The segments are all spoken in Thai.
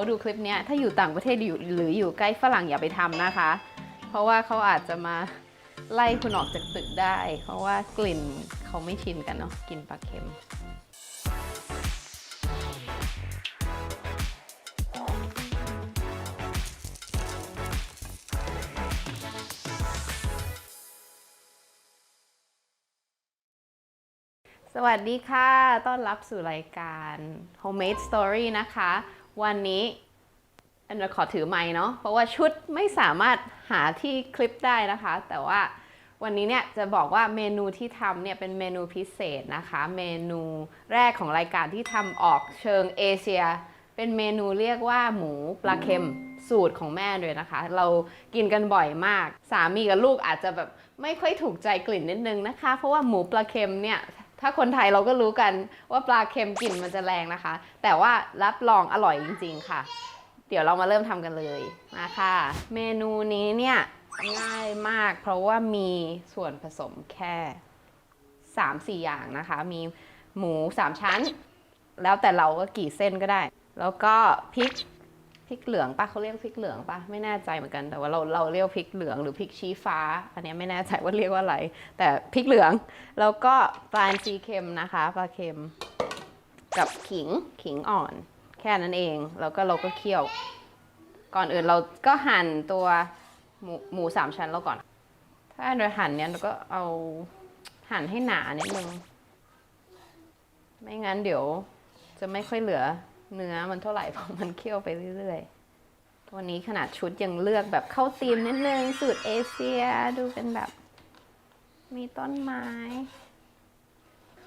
เขาดูคลิปนี้ถ้าอยู่ต่างประเทศอยู่หรืออยู่ใกล้ฝรั่งอย่าไปทำนะคะ เพราะว่าเขาอาจจะมาไล่คุณออกจากตึกได้ เพราะว่ากลิ่นเขาไม่ชินกันเนาะกลิ่นปลาเค็มสวัสดีค่ะ ต้อนรับสู่รายการ Homemade Story นะคะ วันนี้อันจะขอถือไม้เนาะเพราะว่าชุดไม่สามารถหาที่คลิปได้นะคะ แต่ว่าวันนี้เนี่ยจะบอกว่าเมนูที่ทำเนี่ยเป็นเมนูพิเศษนะคะ เมนูแรกของรายการที่ทำออกเชิงเอเชีย เป็นเมนูเรียกว่าหมูปลาเค็มสูตรของแม่เลยนะคะ เรากินกันบ่อยมาก สามีกับลูกอาจจะแบบไม่ค่อยถูกใจกลิ่นนิดนึงนะคะ เพราะว่าหมูปลาเค็มเนี่ย ถ้าคนไทยเราก็รู้กันว่าปลาเค็มกลิ่นมันจะแรงนะคะ แต่ว่ารับรองอร่อยจริง ๆ ค่ะ เดี๋ยวเรามาเริ่มทำกันเลยมาค่ะ เมนูนี้เนี่ยง่ายมาก เพราะว่ามีส่วนผสมแค่ 3-4 อย่างนะคะ มีหมู 3 ชั้น แล้วแต่เราก็กี่เส้นก็ได้ แล้วก็พริก พริกเหลืองปะเขาเรียกพริกเหลืองปะไม่แน่ใจเหมือนกันแต่ว่าเราเราเรียกพริกเหลืองหรือพริกชี้ฟ้า อันนี้ไม่แน่ใจว่าเรียกว่าอะไร แต่พริกเหลือง แล้วก็ปลานซีเค็มนะคะปลาเค็ม กับขิงขิงอ่อน แค่นั้นเอง แล้วก็เราก็เคี่ยว ก่อนอื่นเราก็หั่นตัวหมูหมูสามชั้นเราก่อน ถ้าโดยหั่นเนี้ยเราก็เอาหั่นให้หนานิดนึงไม่งั้นเดี๋ยวจะไม่ค่อยเหลือ เนื้อมันเท่าไหร่เพราะมันเคี่ยวไปเรื่อยๆ วันนี้ขนาดชุดยังเลือกแบบเข้าธีมนิดนึงสูตรเอเชียดูเป็นแบบ มีต้นไม้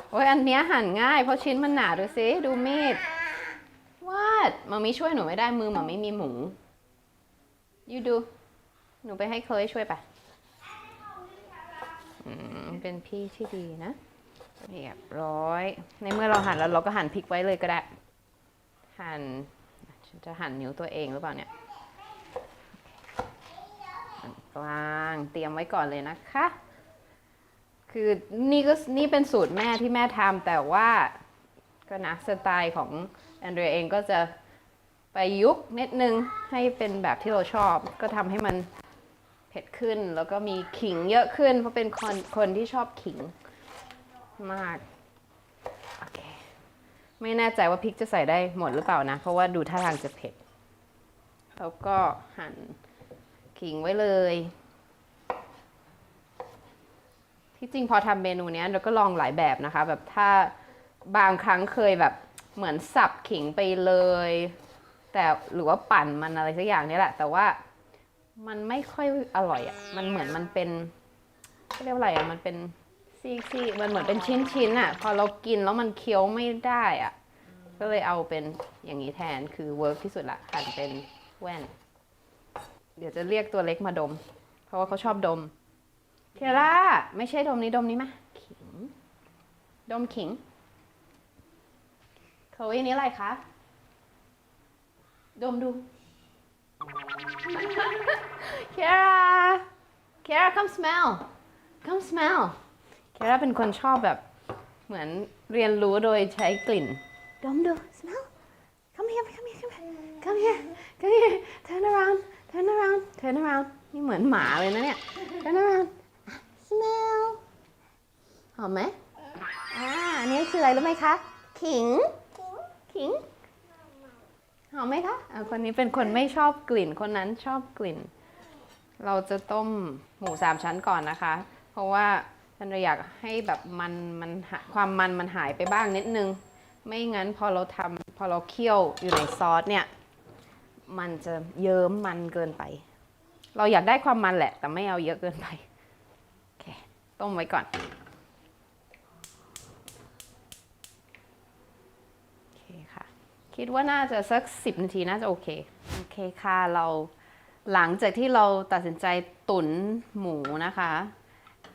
โอ้ยอันเนี้ยหั่นง่ายเพราะชิ้นมันหนาดูสิดูมีดวาดมามีช่วยหนูไม่ได้มือมาไม่มีหมูยูดู หนูไปให้เคยช่วยไปอืมเป็นพี่ที่ดีนะเรียบร้อย ในเมื่อเราหั่นแล้วเราก็หั่นพริกไว้เลยก็ได้ หั่นฉันจะหั่นนิ้วตัวเองหรือเปล่าเนี่ยตักลางเตรียมไว้ก่อนเลยนะคะ คือนี่ก็นี่เป็นสูตรแม่ที่แม่ทำแต่ว่าก็นะสไตล์ของแอนเดรียเองก็จะไปยุกนิดนึงให้เป็นแบบที่เราชอบ ก็ทำให้มันเผ็ดขึ้นแล้วก็มีขิงเยอะขึ้น เพราะเป็นคนคนที่ชอบขิงมาก ไม่แน่ใจว่าพริกจะใส่ได้หมดหรือเปล่านะ เพราะว่าดูท่าทางจะเผ็ด แล้วก็หั่นขิงไว้เลย ที่จริงพอทำเมนูนี้เราก็ลองหลายแบบนะคะ แบบถ้าบางครั้งเคยแบบเหมือนสับขิงไปเลย แต่หรือว่าปั่นมันอะไรสักอย่างนี้แหละ แต่ว่ามันไม่ค่อยอร่อยอะ่ะ มันเหมือนมันเป็นเขาเรียกว่าอะไรอะ่ะ มันเป็น ซีกๆมันเหมือนเป็นชิ้นๆอะ พอเรากินแล้วมันเคี้ยวไม่ได้อะ ก็เลยเอาเป็นอย่างนี้แทนคือเวิร์กที่สุดละหั่นเป็นแว่น เดี๋ยวจะเรียกตัวเล็กมาดม เพราะว่าเขาชอบดม เทยร่าไม่ใช่ดมนี้ดมนี้ไหมขิง ดมขิงเขาอันนี้อะไรคะดมดูเคียร่าเคียร่า come smell come smell เคียร่าเป็นคนชอบแบบเหมือนเรียนรู้โดยใช้กลิ่น ดมดู smell come here come here come here come here come here turn around turn around turn around นี่เหมือนหมาเลยนะเนี่ย turn around smell หอมไหมอ่าอันนี้คืออะไรรู้ไหมคะ ขิง ขิง หอมไหมคะอ่าคนนี้เป็นคนไม่ชอบกลิ่น คนนั้นชอบกลิ่น เราจะต้มหมูสามชั้นก่อนนะคะ เพราะว่า ฉันอยากให้แบบมันมันความมันมันหายไปบ้างนิดนึง ไม่งั้นพอเราทำพอเราเคี่ยวอยู่ในซอสเนี่ย มันจะเยิ้มมันเกินไป เราอยากได้ความมันแหละ แต่ไม่เอาเยอะเกินไปโอเคต้มไว้ก่อนโอเคค่ะ คิดว่าน่าจะสัก 10 นาทีน่าจะโอเค โอเคค่ะเราหลังจากที่เราตัดสินใจตุ๋นหมูนะคะ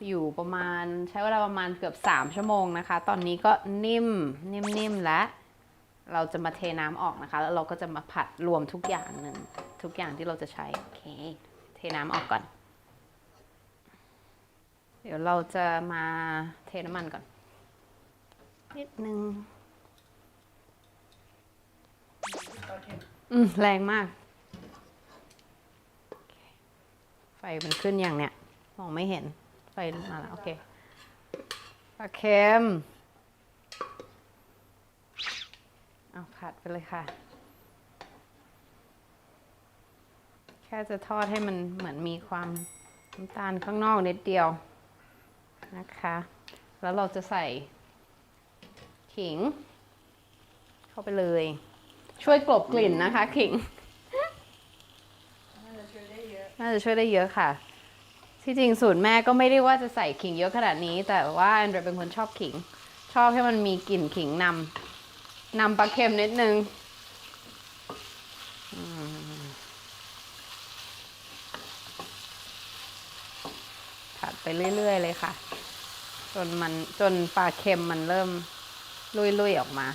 อยู่ประมาณใช้เวลาประมาณเกือบ 3 ชั่วโมงนะคะ ตอนนี้ก็นิ่มนิ่มๆแล้วเราจะมาเทน้ำออกนะคะ แล้วเราก็จะมาผัดรวมทุกอย่างหนึ่งทุกอย่างที่เราจะใช้โอเคเทน้ำออกก่อน เดี๋ยวเราจะมาเทน้ำมันก่อนนิดนึงอืมแรงมาก ไฟมันขึ้นอย่างเนี้ยมองไม่เห็น ไฟมาแล้วโอเคปลาเค็มเอาผัดไปเลยค่ะ แค่จะทอดให้มันเหมือนมีความน้ำตาลข้างนอกนิดเดียวนะคะ แล้วเราจะใส่ขิง เข้าไปเลย ช่วยกลบกลิ่นนะคะ ขิง น่าจะช่วยได้เยอะ น่าจะช่วยได้เยอะค่ะ ที่จริงสูตรแม่ก็ไม่ได้ว่าจะใส่ขิงเยอะขนาดนี้ แต่ว่าแอนเดรเป็นคนชอบขิง ชอบให้มันมีกลิ่นขิงนำนำปลาเค็มนิดนึงผัดไปเรื่อย ๆ เลยค่ะ จนมันจนปลาเค็มมันเริ่มลุยๆออกมา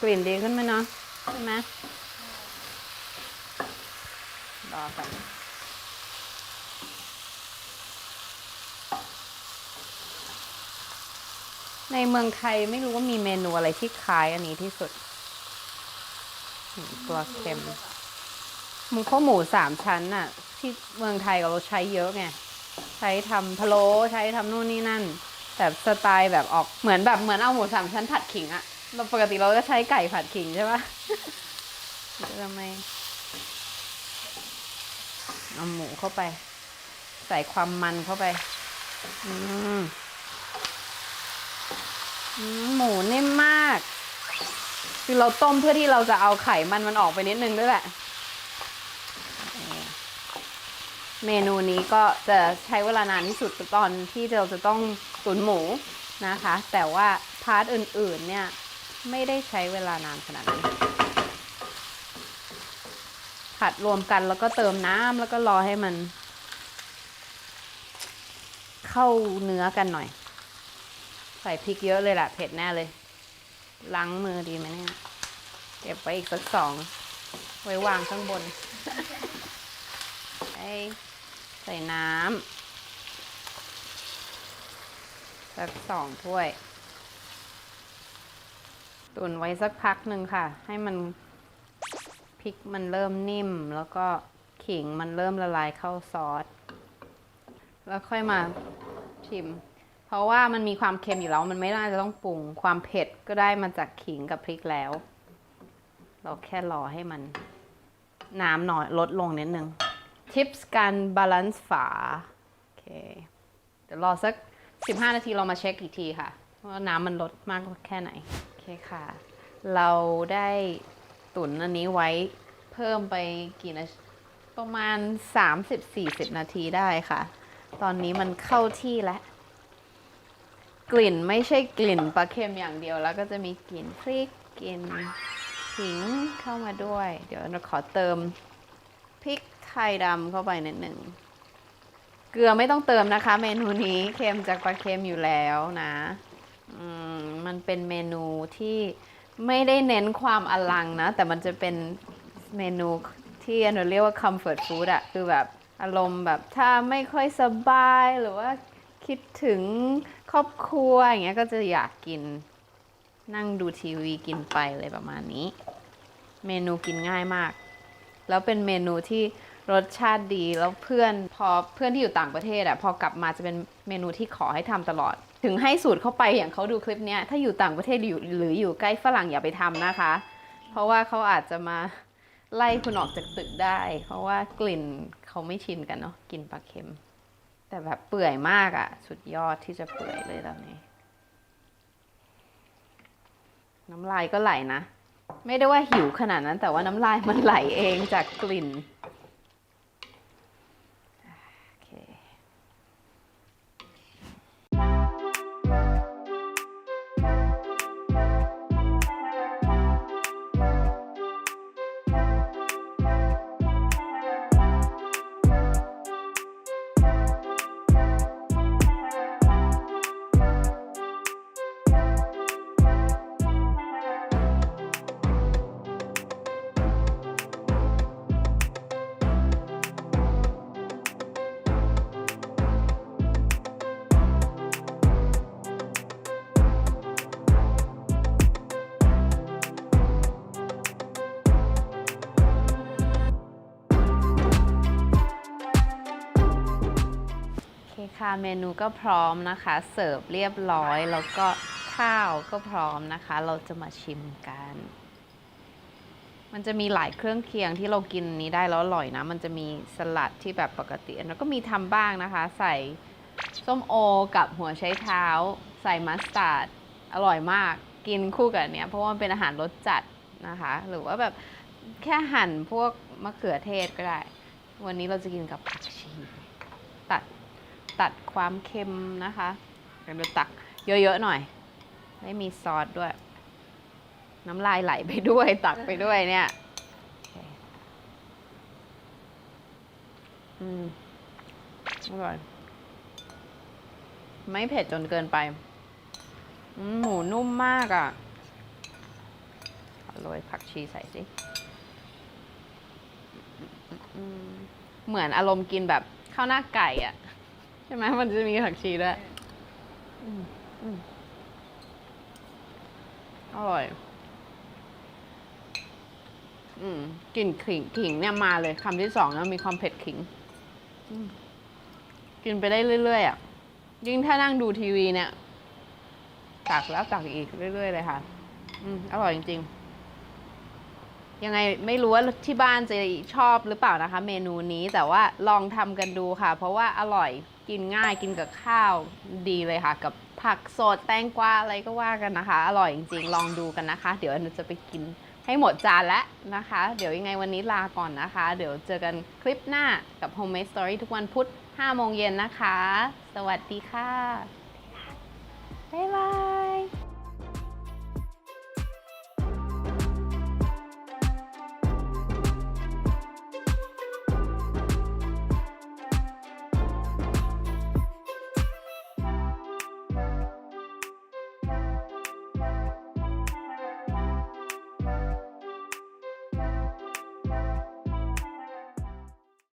กลิ่นดีขึ้นไหมเนาะใช่ไหมรอกันในเมืองไทยไม่รู้ว่ามีเมนูอะไรที่คล้ายอันนี้ที่สุด ตัวเค็มหมูข้าวหมูสามชั้นน่ะ ที่เมืองไทยเราใช้เยอะไงใช้ทำพะโล้ใช้ทำนู่นนี่นั่น แต่สไตล์แบบออกเหมือนแบบเหมือนเอาหมูสามชั้นผัดขิงอะ เราปกติเราก็ใช้ไก่ผัดขิงใช่ปะทำไมเอาหมูเข้าไป ใส่ความมันเข้าไป อืมหมูนิ่มมาก คือเราต้มเพื่อที่เราจะเอาไขมันมันออกไปนิดนึงด้วยแหละ เมนูนี้ก็จะใช้เวลานานที่สุดตอนที่เราจะต้องตุ๋นหมูนะคะ แต่ว่าพาร์ทอื่นๆเนี่ย ไม่ได้ใช้เวลานานขนาดนั้น ผัดรวมกันแล้วก็เติมน้ำแล้วก็รอให้มัน เข้าเนื้อกันหน่อย ใส่พริกเยอะเลยแหละเผ็ดแน่เลย ล้างมือดีไหมเนี่ยเก็บไว้อีกสักสอง ไว้วางข้างบนใส่น้ำสักสองถ้วย ตุนไว้สักพักหนึ่งค่ะ ให้มันพริกมันเริ่มนิ่ม แล้วก็ขิงมันเริ่มละลายเข้าซอส แล้วค่อยมาชิม เพราะว่ามันมีความเค็มอยู่แล้ว มันไม่น่าจะต้องปรุง ความเผ็ดก็ได้มาจากขิงกับพริกแล้ว เราแค่รอให้มันน้ำหน่อยลดลงนิดนึง ทิปส์การบาลานซ์ฝา โอเค เดี๋ยวรอสัก 15 นาทีเรามาเช็คอีกทีค่ะ ว่าน้ำมันลดมากแค่ไหน คค่ะ เราได้ตุ๋นอันนี้ไว้เพิ่มไปกี่นาทีประมาณ 30-40 นาทีได้ค่ะ ตอนนี้มันเข้าที่แล้ว กลิ่นไม่ใช่กลิ่นปลาเค็มอย่างเดียวแล้วก็จะมีกลิ่นพริกกลิ่นขิงเข้ามาด้วย เดี๋ยวเราขอเติมพริกไทยดำเข้าไปนิดหนึ่ง เกลือไม่ต้องเติมนะคะ เมนูนี้เค็มจากปลาเค็มอยู่แล้วนะ มันเป็นเมนูที่ไม่ได้เน้นความอลังนะ แต่มันจะเป็นเมนูที่เราเรียกว่า comfort food อะคือแบบอารมณ์แบบถ้าไม่ค่อยสบายหรือว่าคิดถึงครอบครัวอย่างเงี้ยก็จะอยากกินนั่งดูทีวีกินไปเลยประมาณนี้ เมนูกินง่ายมาก แล้วเป็นเมนูที่รสชาติดีแล้วเพื่อนพอเพื่อนที่อยู่ต่างประเทศอะพอกลับมาจะเป็นเมนูที่ขอให้ทำตลอด ถึงให้สูตรเข้าไปอย่างเขาดูคลิปเนี้ยถ้าอยู่ต่างประเทศอยู่หรืออยู่ใกล้ฝรั่งอย่าไปทำนะคะ เพราะว่าเขาอาจจะมาไล่คุณออกจากตึกได้ เพราะว่ากลิ่นเขาไม่ชินกันเนาะกลิ่นปลาเค็ม แต่แบบเปื่อยมากอะสุดยอดที่จะเปื่อยเลยตอนนี้ น้ำลายก็ไหลนะ ไม่ได้ว่าหิวขนาดนั้นแต่ว่าน้ำลายมันไหลเองจากกลิ่น ค่ะเมนูก็พร้อมนะคะ เสิร์ฟเรียบร้อย แล้วก็ข้าวก็พร้อมนะคะ เราจะมาชิมกัน มันจะมีหลายเครื่องเคียงที่เรากินนี้ได้แล้วอร่อยนะ มันจะมีสลัดที่แบบปกติแล้วก็มีทำบ้างนะคะ ใส่ส้มโอกับหัวไชเท้า ใส่มัสตาร์ดอร่อยมากกินคู่กับเนี้ยเพราะว่ามันเป็นอาหารรสจัดนะคะ หรือว่าแบบแค่หั่นพวกมะเขือเทศก็ได้ วันนี้เราจะกินกับผักชี ตัดความเค็มนะคะเดี๋ยวเราตักเยอะๆหน่อยไม่มีซอสด้วย น้ำลายไหลไปด้วยตักไปด้วยเนี่ยอืมอร่อย ไม่เผ็ดจนเกินไป หมูนุ่มมากอะ่ะโรยผักชีใส่สิเหมือนอารมณ์กินแบบข้าวหน้าไก่อะ่ะ ใช่ไหมมันจะมีผักชีด้วยอืมอืมอร่อย อืมกลิ่นขิงขิงเนี่ยมาเลยคำที่สองนะมีความเผ็ดขิงอืมกินไปได้เรื่อยๆอะ ยิ่งถ้านั่งดูทีวีเนี่ย ตักแล้วตักอีกเรื่อยๆเลยค่ะ อืมอร่อยจริงๆ ยังไงไม่รู้ว่าที่บ้านจะชอบหรือเปล่านะคะ เมนูนี้แต่ว่าลองทำกันดูค่ะ เพราะว่าอร่อยกินง่ายกินกับข้าวดีเลยค่ะ กับผักสดแตงกวาอะไรก็ว่ากันนะคะ อร่อยจริงๆ ลองดูกันนะคะ เดี๋ยวอนุจะไปกินให้หมดจานแล้วนะคะ เดี๋ยวยังไงวันนี้ลาก่อนนะคะ เดี๋ยวเจอกันคลิปหน้ากับ Homemade Story ทุกวันพุธ5โมงเย็นนะคะ สวัสดีค่ะ บ๊ายบาย